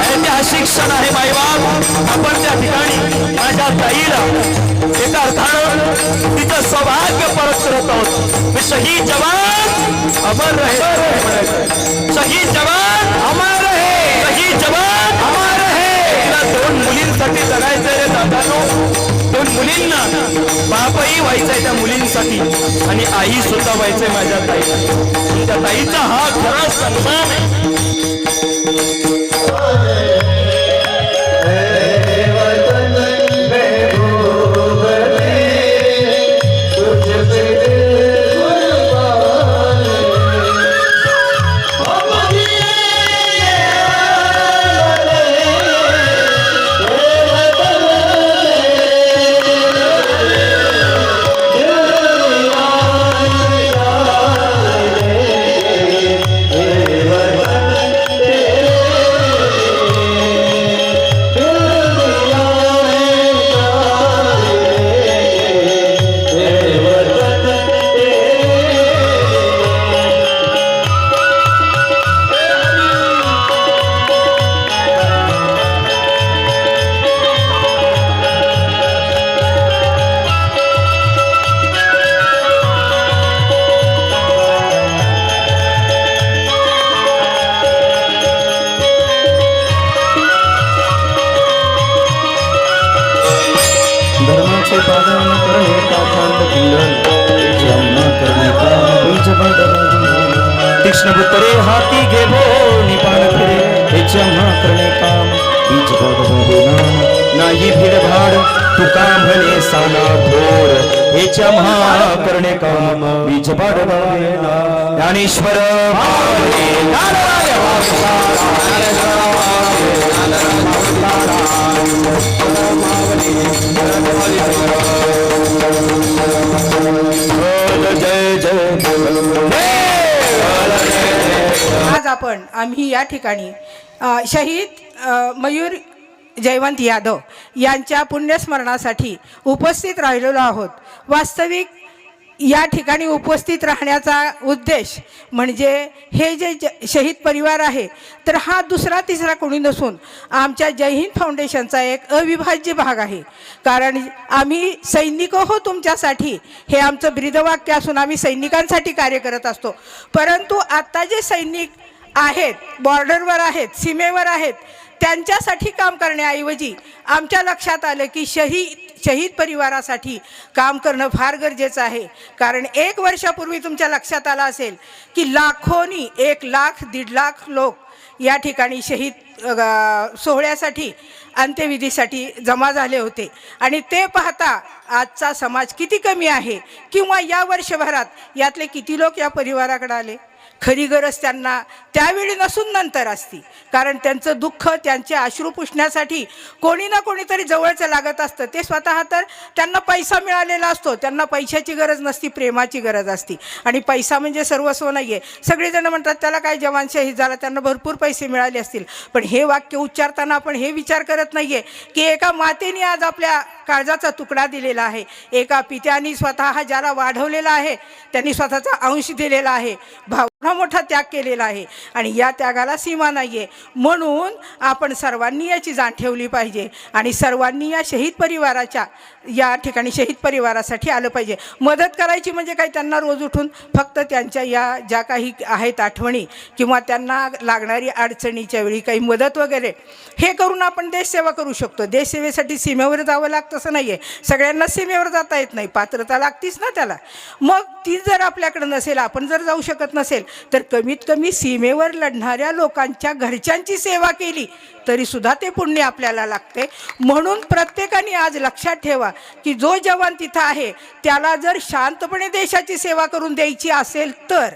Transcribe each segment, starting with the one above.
ऐतिहासिक क्षण आहे माईबाप. आपण त्या ठिकाणी माझ्या ताईला एका अर्थानं तिचं सौभाग्य परत करत आहोत. मी शहीद जवान अमर रहे. शहीद जवान अमर रहे. शहीद जवान अमर रहे. तिला दोन मुलींसाठी जगायचं रे दादानो. दोन मुलींना बापही व्हायचंय त्या मुलींसाठी. आणि आई सुद्धा व्हायचंय माझ्या ताईला. त्या ताईचा हा खरा सन्मान आहे धर्माचे करणे पाखंड पिंगल जन्म करणे काम बीज बदल तीक्ष्ण बुतरे हाती घेवो निपाण फिरे हे जन्म करणे काम बीज बदल नाही भीड भाड तुका म्हणे साना घोर हे जन्म करणे काम बीज बदल ज्ञानेश्वर नारायण आम्ही या ठिकाणी शहीद मयूर जयवंत यादव यांच्या पुण्यस्मरणासाठी उपस्थित राहिलेलो आहोत. वास्तविक या ठिकाणी उपस्थित राहण्याचा उद्देश म्हणजे हे जे ज शहीद परिवार आहे तर हा दुसरा तिसरा कोणी नसून आमच्या जय हिंद फाउंडेशनचा एक अविभाज्य भाग आहे. कारण आम्ही सैनिक हो तुमच्यासाठी हे आमचं ब्रीदवाक्य असून आम्ही सैनिकांसाठी कार्य करत असतो. परंतु आत्ता जे सैनिक आहेत बॉर्डरवर आहेत सीमेवर आहेत त्यांच्यासाठी काम करण्याऐवजी आमच्या लक्षात आलं की शहीद शहीद परिवारासाठी काम करणं फार गरजेचं आहे. कारण एक वर्षापूर्वी तुमच्या लक्षात आलं असेल की लाखोनी एक लाख दीड लाख लोक या ठिकाणी शहीद सोहळ्यासाठी अंत्यविधीसाठी जमा झाले होते. आणि ते पाहता आजचा समाज किती कमी आहे? किंवा या वर्षभरात यातले किती लोक या परिवाराकडे आले? खरी गरज त्यांना त्यावेळी नसून नंतर असती. कारण त्यांचं दुःख त्यांचे अश्रू पुसण्यासाठी कोणी ना कोणीतरी जवळचं लागत असतं. ते स्वतः तर त्यांना पैसा मिळालेला असतो. त्यांना पैशाची गरज नसती प्रेमाची गरज असती. आणि पैसा म्हणजे सर्वस्व नाही आहे सगळेजण म्हणतात त्याला काय जवानशाही झाला? त्यांना भरपूर पैसे मिळाले असतील. पण हे वाक्य उच्चारताना आपण हे विचार करत नाही आहे की एका मातेने आज आपल्या काळजाचा तुकडा दिलेला आहे. एका पित्याने स्वतः ज्याला वाढवलेला आहे त्यांनी स्वतःचा अंश दिलेला आहे. भावना मोठा त्याग केलेला आहे. आणि या त्यागाला सीमा नाही आहे म्हणून आपण सर्वांनी याची जाण ठेवली पाहिजे. आणि सर्वांनी या शहीद परिवाराच्या या ठिकाणी शहीद परिवारासाठी आलं पाहिजे. मदत करायची म्हणजे काही त्यांना रोज उठून फक्त त्यांच्या या ज्या काही आहेत आठवणी किंवा त्यांना लागणारी अडचणीच्या वेळी काही मदत वगैरे हे करून आपण देशसेवा करू शकतो. देशसेवेसाठी सीमेवर जावं लागतं असं नाही आहे सगळ्यांना सीमेवर जाता येत नाही. पात्रता लागतीच ना त्याला. मग ती जर आपल्याकडं नसेल आपण जर जाऊ शकत नसेल तर कमीत कमी सीमेवर लढणाऱ्या लोकांच्या घरच्यांची सेवा केली तरीसुद्धा ते पुण्य आपल्याला लागते. म्हणून प्रत्येकाने आज लक्षात ठेवा की जो जवान तिथं आहे त्याला जर शांतपणे देशाची सेवा करून द्यायची असेल तर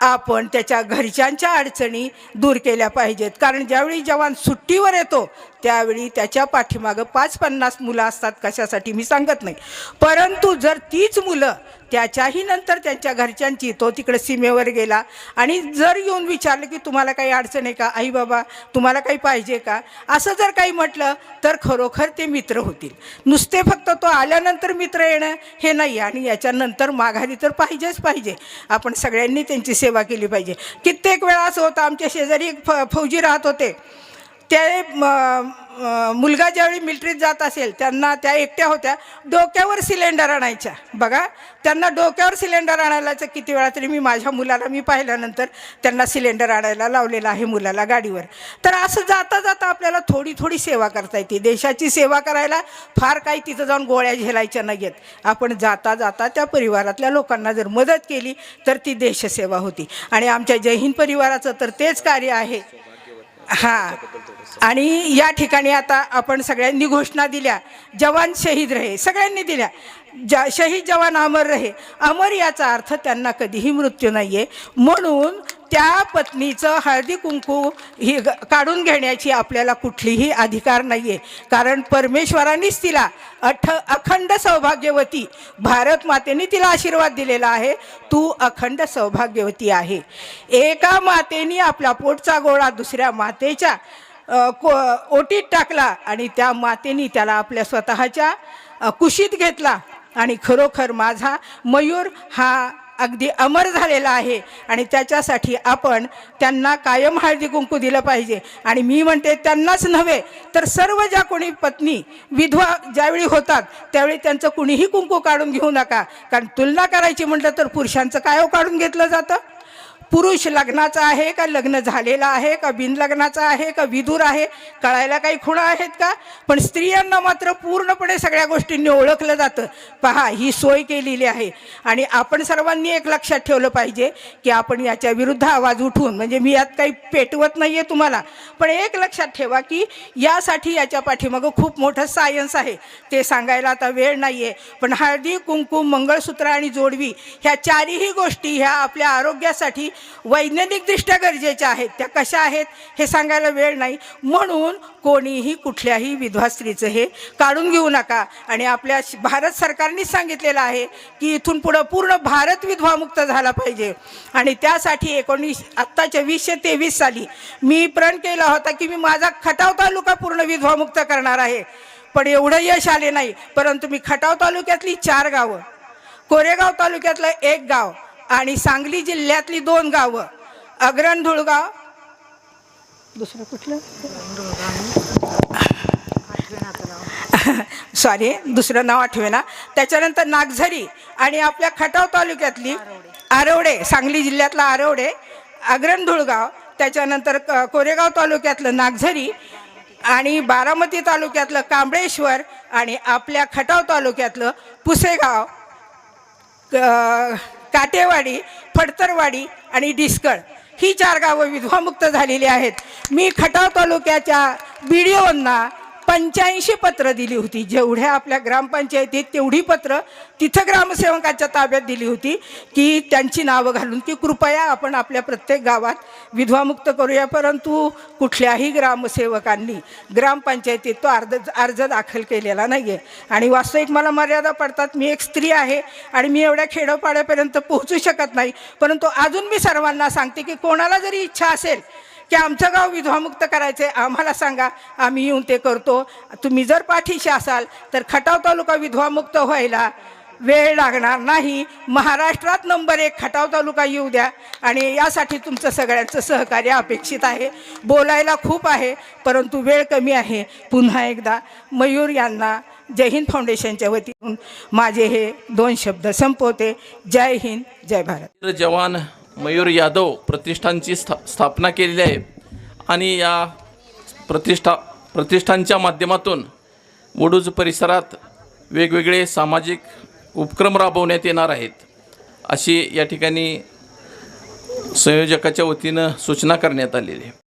आपण त्याच्या घरच्यांच्या अडचणी दूर केल्या पाहिजेत. कारण ज्यावेळी जवान सुट्टीवर येतो त्यावेळी त्याच्या पाठीमागं पाच पन्नास मुलं असतात कशासाठी मी सांगत नाही. परंतु जर तीच मुलं त्याच्याही नंतर त्यांच्या घरच्यांची तो तिकडे सीमेवर गेला. आणि जर येऊन विचारलं की तुम्हाला काही अडचण आहे का? आई बाबा तुम्हाला काही पाहिजे का? असं जर काही म्हटलं तर खरोखर ते मित्र होतील. नुसते फक्त तो आल्यानंतर मित्र येणं हे नाही आणि याच्यानंतर माघारी तर पाहिजेच पाहिजे. आपण सगळ्यांनी त्यांची सेवा केली पाहिजे. कित्येक वेळा असं होतं आमच्या शेजारी एक फ फौजी राहत होते. ते म, मुलगा ज्यावेळी मिलिटरीत जात असेल त्यांना त्या एकट्या होत्या डोक्यावर सिलेंडर आणायच्या. बघा त्यांना डोक्यावर सिलेंडर आणायला किती वेळा तरी मी माझ्या मुलाला मी पाहिल्यानंतर त्यांना सिलेंडर आणायला लावलेला आहे मुलाला गाडीवर. तर असं जाता जाता आपल्याला थोडी थोडी सेवा करता येते. देशाची सेवा करायला फार काही तिथं जाऊन गोळ्या झेलायच्या नाही आहेत आपण जाता जाता त्या परिवारातल्या लोकांना जर मदत केली तर ती देशसेवा होती. आणि आमच्या जय हिंद परिवाराचं तर तेच कार्य आहे. हां. आणि या ठिकाणी आता आपण सगळ्यांनी घोषणा दिल्या. जवान शहीद रहे सगळ्यांनी दिल्या. जा शहीद जवान अमर रहे. अमर याचा अर्थ त्यांना कधीही मृत्यू नाही आहे म्हणून त्या पत्नीचं हळदी कुंकू ही ग- काढून घेण्याची आपल्याला कुठलीही अधिकार नाही आहे कारण परमेश्वरांनीच तिला अठ अखंड सौभाग्यवती भारत मातेने तिला आशीर्वाद दिलेला आहे. तू अखंड सौभाग्यवती आहे. एका मातेने आपला पोटचा गोळा दुसऱ्या मातेच्या को ओटीत टाकला आणि त्या मातेने त्याला आपल्या स्वतःच्या कुशीत घेतला आणि खरोखर माझा मयूर हा अगदी अमर झालेला आहे. आणि त्याच्यासाठी आपण त्यांना कायम हळदी कुंकू दिलं पाहिजे. आणि मी म्हणते त्यांनाच नव्हे तर सर्व ज्या कोणी पत्नी विधवा ज्यावेळी होतात त्यावेळी त्यांचं कुणीही कुंकू काढून घेऊ नका. कारण तुलना करायची म्हटलं तर पुरुषांचं काय हो काढून घेतलं जातं? पुरुष लग्नाचा आहे का? लग्न झालेला आहे का? बिनलग्नाचा आहे का? विदूर आहे? कळायला काही खुणा आहेत का? पण स्त्रियांना मात्र पूर्णपणे सगळ्या गोष्टींनी ओळखलं जातं. पहा ही सोय केलेली आहे. आणि आपण सर्वांनी एक लक्षात ठेवलं पाहिजे की आपण याच्या विरुद्ध आवाज उठवून म्हणजे मी यात काही पेटवत नाही आहे तुम्हाला पण एक लक्षात ठेवा की यासाठी याच्या पाठीमागं खूप मोठं सायन्स आहे. ते सांगायला आता वेळ नाही आहे पण हळदी कुंकू मंगळसूत्र आणि जोडवी ह्या चारही गोष्टी ह्या आपल्या आरोग्यासाठी वैज्ञानिकदृष्ट्या गरजेच्या आहेत. त्या कशा आहेत हे सांगायला वेळ नाही. म्हणून कोणीही कुठल्याही विधवा स्त्रीचं हे काढून घेऊ नका. आणि आपल्या भारत सरकारनेच सांगितलेलं आहे की इथून पुढं पूर्ण भारत विधवामुक्त झाला पाहिजे. आणि त्यासाठी एकोणीस आत्ताच्या वीसशे तेवीस साली मी प्रण केला होता की मी माझा खटाव तालुका पूर्ण विधवामुक्त करणार आहे. पण एवढं यश आले नाही. परंतु मी खटाव तालुक्यातली चार गावं कोरेगाव तालुक्यातलं एक गाव आणि सांगली जिल्ह्यातली दोन गावं. अग्रण धुळगाव. दुसरं कुठलं? सॉरी दुसरं नाव आठवेना. त्याच्यानंतर नागझरी आणि आपल्या खटाव तालुक्यातली आरवडे सांगली जिल्ह्यातला आरवडे. अग्रण धुळगाव त्याच्यानंतर क- कोरेगाव तालुक्यातलं नागझरी आणि बारामती तालुक्यातलं कांबळेश्वर आणि आपल्या खटाव तालुक्यातलं पुसेगाव. क- काटेवाडी फडतरवाडी आणि डिस्कळ. ही चार गावं विधवामुक्त झालेली आहेत. मी खटाव तालुक्याच्या बी डी ओंना पंच्याऐंशी पत्र दिली होती. जेवढ्या आपल्या ग्रामपंचायतीत तेवढी पत्र तिथं ग्रामसेवकाच्या ताब्यात दिली होती की त्यांची नावं घालून की कृपया आपण आपल्या प्रत्येक गावात विधवामुक्त करूया. परंतु कुठल्याही ग्रामसेवकांनी ग्रामपंचायतीत तो अर्ज अर्ज दाखल केलेला नाही आहे आणि वास्तविक मला मर्यादा पडतात. मी एक स्त्री आहे आणि मी एवढ्या खेडोपाड्यापर्यंत पोहोचू शकत नाही. परंतु अजून मी सर्वांना सांगते की कोणाला जरी इच्छा असेल की आमचं गाव विधवामुक्त करायचं आहे आम्हाला सांगा आम्ही येऊन ते करतो. तुम्ही जर पाठीशी असाल तर खटाव तालुका विधवामुक्त व्हायला वेळ लागणार नाही. महाराष्ट्रात नंबर एक खटाव तालुका येऊ द्या. आणि यासाठी तुमचं सगळ्यांचं सहकार्य अपेक्षित आहे. बोलायला खूप आहे परंतु वेळ कमी आहे. पुन्हा एकदा मयूर यांना जय हिंद फाउंडेशनच्या वतीतून माझे हे दोन शब्द संपवते. जय हिंद जय भारत. जवान मयूर यादव प्रतिष्ठानची स्था स्थापना केलेली आहे. आणि या प्रतिष्ठा प्रतिष्ठानच्या माध्यमातून वडूज परिसरात वेगवेगळे सामाजिक उपक्रम राबवण्यात येणार आहेत. अशी या ठिकाणी संयोजकाच्या वतीनं सूचना करण्यात आलेली आहे.